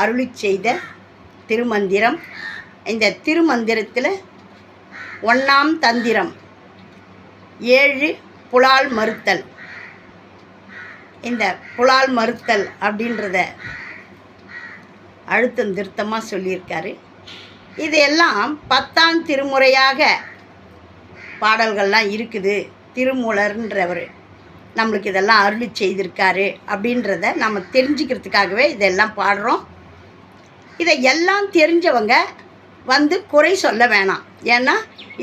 அருளி செய்த திருமந்திரம். இந்த திருமந்திரத்தில் ஒன்றாம் தந்திரம். ஏழு புலால் மறுத்தல். இந்த புலால் மறுத்தல் அப்படின்றத அழுத்தம் திருத்தமாக சொல்லியிருக்காரு. இதையெல்லாம் பத்தாம் திருமுறையாக பாடல்கள்லாம் இருக்குது. திருமூலர்ன்றவர் நம்மளுக்கு இதெல்லாம் அருளி செய்திருக்காரு அப்படின்றத நம்ம தெரிஞ்சுக்கிறதுக்காகவே இதெல்லாம் பாடுறோம். இதை எல்லாம் தெரிஞ்சவங்க வந்து குறை சொல்ல வேணாம். ஏன்னா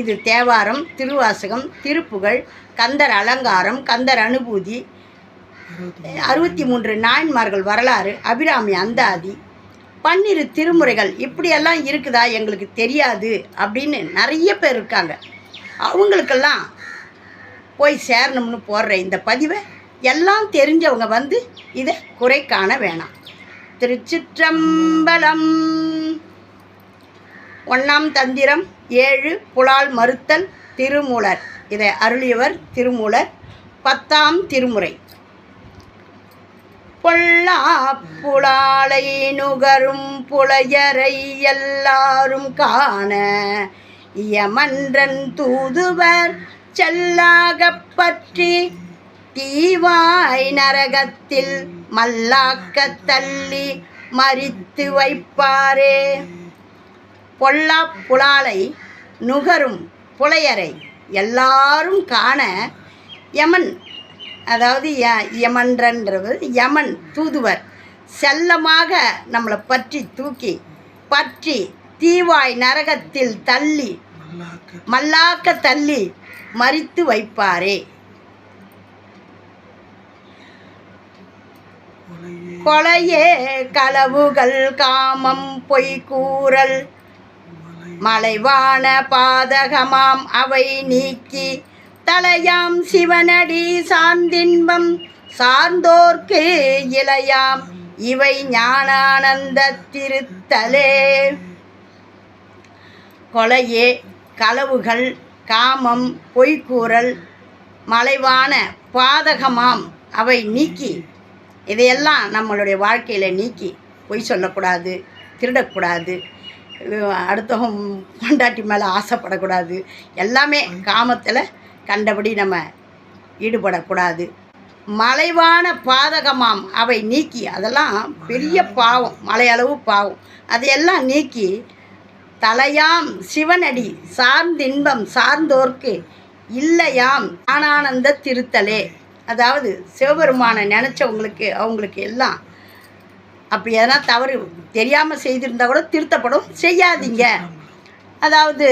இது தேவாரம் திருவாசகம் திருப்புகழ் கந்தர் அலங்காரம் கந்தர் அனுபூதி அறுபத்தி மூன்று நாயன்மார்கள் வரலாறு அபிராமி அந்தாதி பன்னிரு திருமுறைகள் இப்படியெல்லாம் இருக்குதா எங்களுக்கு தெரியாது அப்படின்னு நிறைய பேர் இருக்காங்க. அவங்களுக்கெல்லாம் போய் சேரணும்னு போடுற இந்த பதிவை எல்லாம் தெரிஞ்சவங்க வந்து இதை குறை காண வேணாம். திருச்சிற்றம்பலம். ஒன்றாம் தந்திரம் ஏழு புலால் மறுத்தல் திருமூலர். இதை அருளியவர் திருமூலர். பத்தாம் திருமுறை. பொல்லா புலாலை நுகரும் புலையரை எல்லாரும் காண யமன்றன் தூதுவர் செல்லாகப் பற்றி தீவாய் நரகத்தில் மல்லாக்க தள்ளி மறித்து வைப்பாரே. பொல்லா புலாலை நுகரும் புலையரை எல்லாரும் காண யமன் அதாவது ய யமன்றன்றது யமன் தூதுவர் செல்லமாக நம்மளை பற்றி தூக்கி பற்றி தீவாய் நரகத்தில் தள்ளி மல்லாக்க தள்ளி மறித்து வைப்பாரே. கொலையே களவுகள் காமம் பொய்கூறல் மலைவான பாதகமாம் அவை நீக்கி. தலையாம் சிவனடி சார்ந்தின்பம் சார்ந்தோர்க்கு இளையாம் இவை ஞானானந்த திருத்தலே. கொலையே களவுகள் காமம் பொய்கூறல் மலைவான பாதகமாம் அவை நீக்கி. இதையெல்லாம் நம்மளுடைய வாழ்க்கையில் நீக்கி பொய் சொல்லக்கூடாது திருடக்கூடாது அடுத்தவங்க பொண்டாட்டி மேலே ஆசைப்படக்கூடாது. எல்லாமே காமத்தில் கண்டபடி நம்ம ஈடுபடக்கூடாது. மலைவான பாதகமாம் அவை நீக்கி அதெல்லாம் பெரிய பாவம் மலையளவு பாவம். அதையெல்லாம் நீக்கி தலையாம் சிவனடி சார்ந்தின்பம் சார்ந்தோர்க்கு இல்லையாம் ஆனானந்த திருத்தலே. அதாவது சிவபெருமானை நினச்சவங்களுக்கு அவங்களுக்கு எல்லாம் அப்படி எதனா தவறு தெரியாமல் செய்திருந்தா கூட திருத்தப்படும். செய்யாதீங்க. அதாவது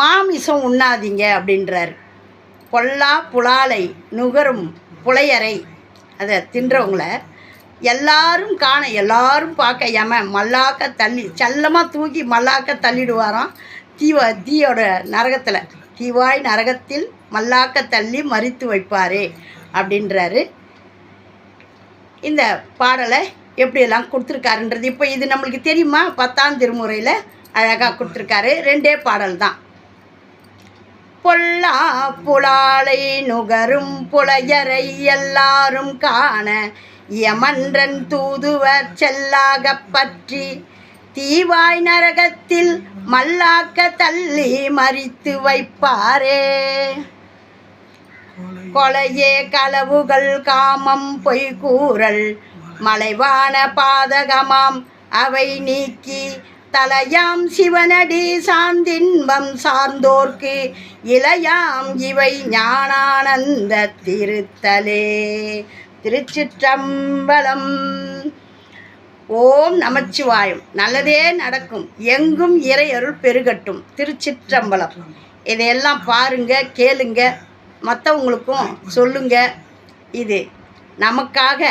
மாமிசம் உண்ணாதீங்க அப்படின்றார். பொல்லா புலாலை நுகரும் புலையறை அதை தின்றவங்கள எல்லாரும் காண எல்லாரும் பார்க்க ஏம மல்லாக்க தள்ளி செல்லமாக தூக்கி மல்லாக்க தள்ளிடுவாராம். தீவ தீயோட நரகத்தில் தீவாய் நரகத்தில் மல்லாக்க தள்ளி மறித்து வைப்பாரே. அப்படின்றாரு. இந்த பாடலை எப்படியெல்லாம் கொடுத்துருக்காருன்றது இப்போ இது நம்மளுக்கு தெரியுமா? பத்தாம் திருமுறையில் அழகாக கொடுத்துருக்காரு. ரெண்டே பாடல் தான். பொல்லா புலாலை நுகரும் புலையரை எல்லாரும் காண யமன்றன் தூதுவர் செல்லாக பற்றி தீவாய் நரகத்தில் மல்லாக்க தள்ளி மறித்து வைப்பாரே. கொலையே களவுகள் காமம் பொய்கூறல். மலைவான பாதகமாம் அவை நீக்கி தலையாம் சிவனடி சாந்தின்பம் சார்ந்தோர்க்கு இளையாம் இவை ஞானானந்த திருத்தலே. திருச்சிற்றம்பலம். ஓம் நமச்சிவாயம். நல்லதே நடக்கும். எங்கும் இறையருள் பெருகட்டும். திருச்சிற்றம்பலம். இதையெல்லாம் பாருங்க கேளுங்க. மற்றவங்களுக்கும் சொல்லுங்க. இது நமக்காக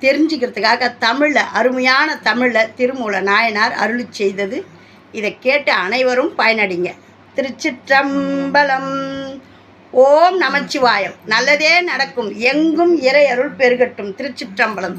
தெரிஞ்சுக்கிறதுக்காக தமிழில் அருமையான தமிழில் திருமூல நாயனார் அருளி செய்தது. இதை கேட்டு அனைவரும் பயனடைங்க. திருச்சிற்றம்பலம். ஓம் நமச்சிவாயம். நல்லதே நடக்கும். எங்கும் இறை அருள் பெருகட்டும். திருச்சிற்றம்பலம்.